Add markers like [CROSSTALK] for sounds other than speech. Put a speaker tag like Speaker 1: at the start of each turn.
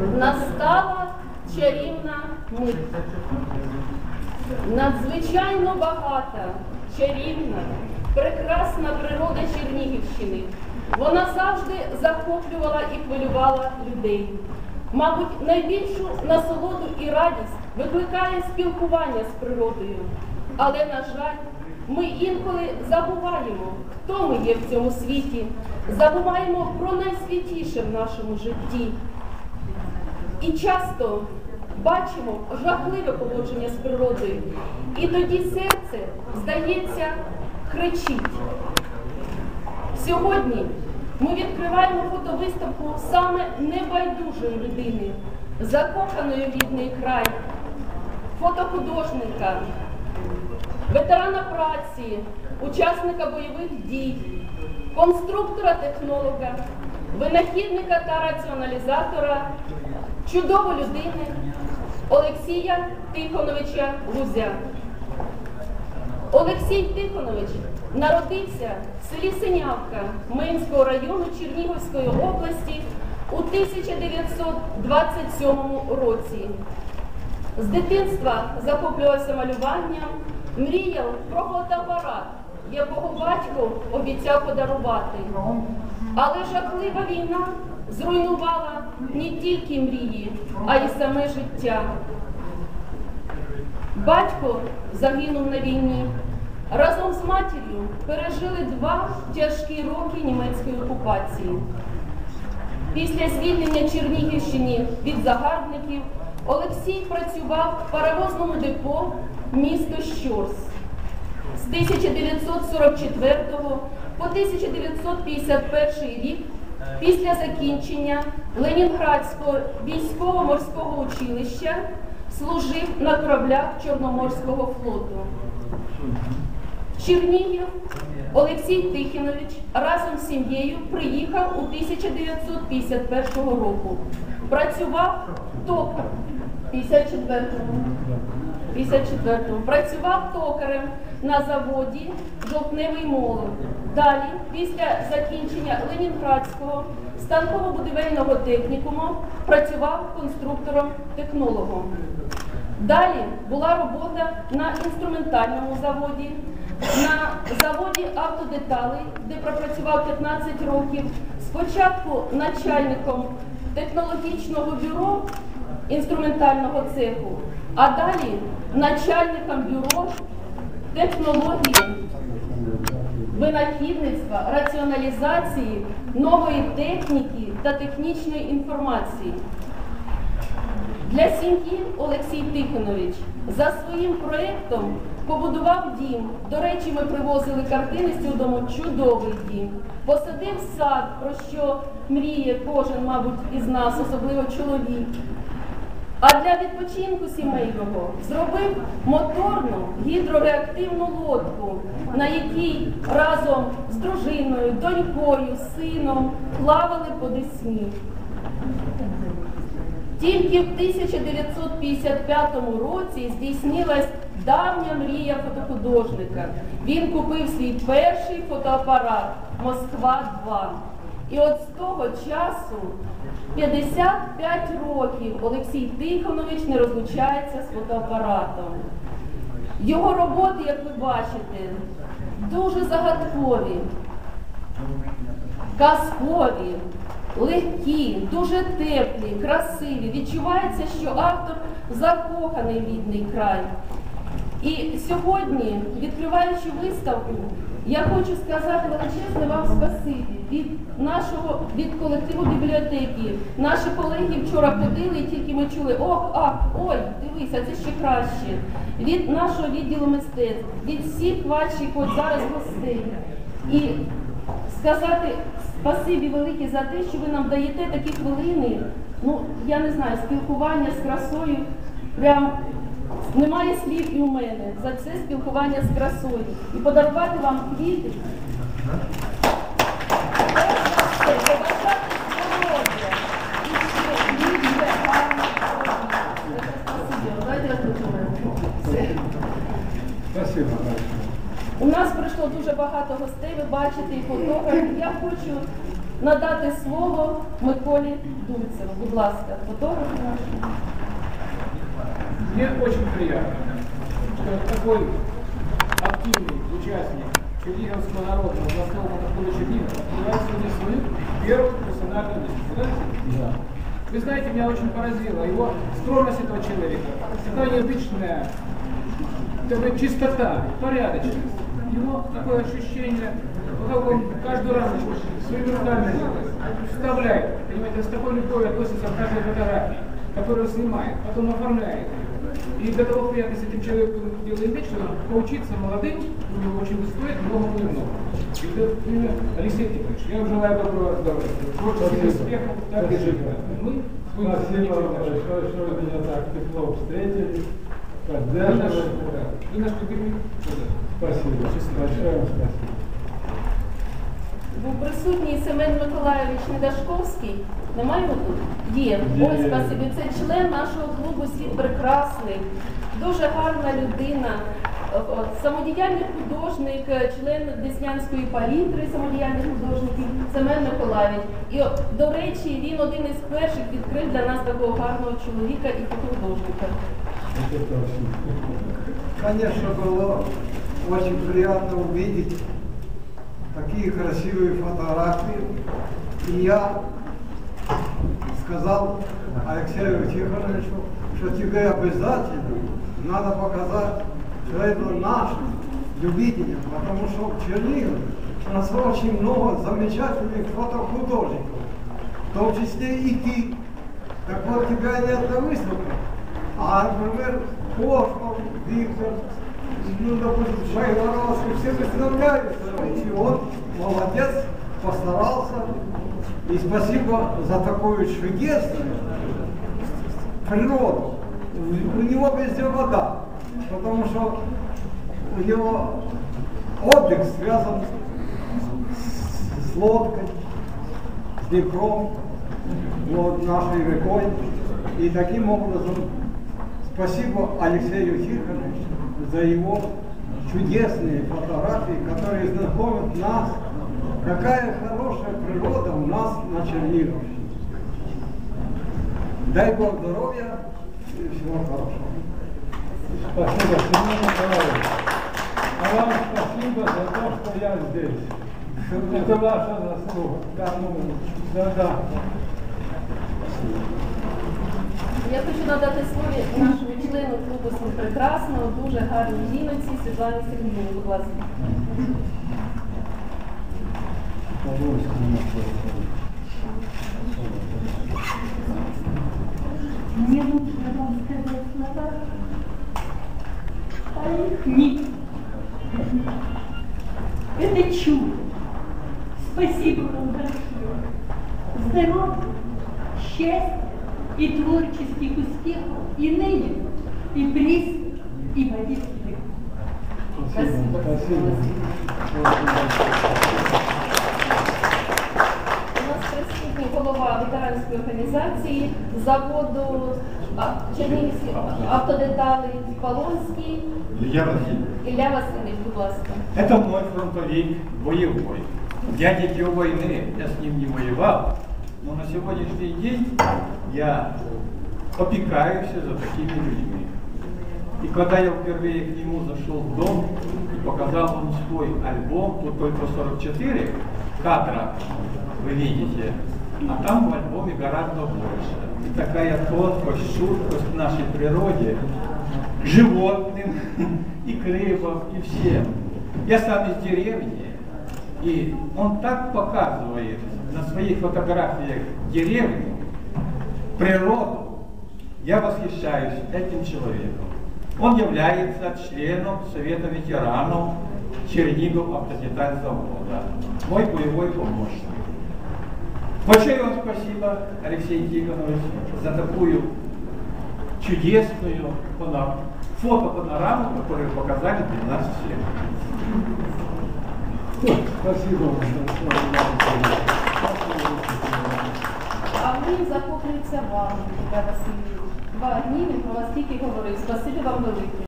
Speaker 1: настала чарівна мить. Надзвичайно багата, чарівна, прекрасна природа Чернігівщини. Вона завжди захоплювала і хвилювала людей. Мабуть, найбільшу насолоду і радість викликає спілкування з природою. Але, на жаль, ми інколи забуваємо, хто ми є в цьому світі, забуваємо про найсвятіше в нашому житті. І часто бачимо жахливе поводження з природою. І тоді серце, здається, кричить. Сьогодні ми відкриваємо фотовиставку саме небайдужої людини, закоханої в рідний край, фотохудожника, ветерана праці, учасника бойових дій, конструктора-технолога, винахідника та раціоналізатора, чудової людини Олексія Тихоновича Гузя. Олексій Тихонович народився в селі Синявка Минського району Чернігівської області у 1927 році. З дитинства захоплювався малюванням, мріяв про фотоапарат, якого батько обіцяв подарувати. Але жахлива війна зруйнувала не тільки мрії, а й саме життя. Батько загинув на війні. Разом з матір'ю пережили два тяжкі роки німецької окупації. Після звільнення Чернігівщини від загарбників Олексій працював в паровозному депо місто Щорс. З 1944 по 1951 рік після закінчення Ленінградського військово-морського училища служив на кораблях Чорноморського флоту. Чернігів Олексій Тихінович разом з сім'єю приїхав у 1951 року. Працював токар 54-му. 54-му. Працював токарем на заводі Жовтневий молот. Далі, після закінчення Ленінградського станково-будівельного технікуму, працював конструктором-технологом. Далі була робота на інструментальному заводі, на заводі автодеталей, де пропрацював 15 років. Спочатку начальником технологічного бюро інструментального цеху, а далі начальником бюро технології, винахідництва, раціоналізації нової техніки та технічної інформації. Для сім'ї Олексій Тихонович за своїм проєктом побудував дім. До речі, ми привозили картини з цього дому чудовий дім. Посадив сад, про що мріє кожен, мабуть, із нас, особливо чоловік. А для відпочинку сімейного зробив моторну гідрореактивну лодку, на якій разом з дружиною, донькою, сином плавали по Десні. Тільки в 1955 році здійснилась давня мрія фотохудожника. Він купив свій перший фотоапарат Москва-2. І от з того часу 55 років Олексій Тихонович не розлучається з фотоапаратом. Його роботи, як ви бачите, дуже загадкові, казкові, легкі, дуже теплі, красиві. Відчувається, що автор закоханий в рідний край. І сьогодні, відкриваючи виставку, я хочу сказати величезне вам спасибі від нашого від колективу бібліотеки. Наші колеги вчора ходили, і тільки ми чули ох, ах, ой, дивися, це ще краще. Від нашого відділу мистецтв, від всіх ваших от зараз гостей. І сказати спасибі велике за те, що ви нам даєте такі хвилини. Ну, я не знаю, спілкування з красою. Прям немає слів і у мене за це спілкування з красою. І подарувати вам квіти. У нас прийшло дуже багато гостей, ви бачите, і фотографів. Я хочу надати слово Миколі Дульцеву. Будь ласка, фотограф наш.
Speaker 2: Мне очень приятно, что такой активный участник Черниговского народного областного монополя Чернигова открывает сегодня свою первую профессиональную личность. Да. Вы знаете, меня очень поразило его скромность этого человека, такая необычная такая чистота, порядочность. Его такое ощущение, как он каждую рамочку своими руками вставляет, понимаете, с такой любовью относится к каждой фотографии, которую снимает, потом оформляет ее. И для того приятно с этим человеком делаем вид, что поучиться молодым, у него очень стоит многому и много. И это именно Алексей Тихонович, я вам желаю доброго здоровья, творческих успехов, так и жить. Мы будем
Speaker 3: Спасибо
Speaker 2: сотрудничать дальше.
Speaker 3: большое, что вы меня так тепло встретили,
Speaker 2: Вы наш,
Speaker 3: поддерживали.
Speaker 2: да, вы наш любимый человек.
Speaker 3: Спасибо. Большое вам спасибо.
Speaker 1: Був присутній Семен Миколайович Недашковський. Немає його тут? Є.
Speaker 3: Є.
Speaker 1: Ось спасибі. Це член нашого клубу Світ Прекрасний. Дуже гарна людина. Е, от, Самодіяльний художник, е, член Деснянської палітри самодіяльних художників Семен Миколайович. І от, до речі, він один із перших відкрив для нас такого гарного чоловіка і фотохудожника.
Speaker 3: Это точно.
Speaker 4: Конечно, было очень приятно увидеть такие красивые фотографии. И я сказал Алексею Тихоновичу, что тебе обязательно надо показать это нашим любителям, потому что в Чернигове у нас очень много замечательных фотохудожников, в том числе и ты. Так вот, тебя не одна выставка, а, например, Кошков, Виктор, ну, допустим, Шайгоровский, все выставляются, и он молодец, постарался. И спасибо за такую чудесную природу. У него везде вода, потому что у него отдых связан с лодкой, с Днепром, вот, нашей рекой. И таким образом спасибо Алексею Тихоновичу за его чудесные фотографии, которые знакомят нас, какая хорошая природа у нас на Черниговщине. Дай Бог здоровья и всего хорошего.
Speaker 3: Спасибо, Семен Николаевич. А вам спасибо за то, что я здесь. Это ваша заслуга. Да, ну, да, да.
Speaker 1: Я хочу надати слово нашому члену клубу «Світ Прекрасного, дуже гарній жіночці Світлані Сергіївні. Будь ласка.
Speaker 5: Мне нужно вам сказать слова, а их нет. Это чудо. Спасибо вам большое. Здоровья, счастья и творческих успехов и ныне, и близко, и во веки веков.
Speaker 3: Спасибо. Спасибо.
Speaker 1: У нас присутній голова ветеранської організації заводу а, Чернігівський автодеталей Полонський
Speaker 6: Илья Васильевич,
Speaker 1: Ілля Васильович, будь ласка.
Speaker 6: это мой фронтовик боевой. Я дитё войны, я с ним не воевал, но на сегодняшний день я попекаюсь за такими людьми. И когда я впервые к нему зашел в дом и показал ему свой альбом, тут только 44 кадра вы видите, а там в альбоме гораздо больше. И такая тонкость, шуткость к нашей природе, животным, [LAUGHS] и к рыбам, и всем. Я сам из деревни, и он так показывает на своих фотографиях деревню, природу. Я восхищаюсь этим человеком. Он является членом Совета ветеранов Чернигов автодеталь завода. Мой боевой помощник. Большое вам спасибо, Алексей Тихонович, за такую чудесную пана- фотопанораму, которую показали для нас всех.
Speaker 3: Спасибо вам большое.
Speaker 1: А він захоплюється вами, Ілля Васильович. Два дні він про вас тільки говорив. Спасибі вам велике.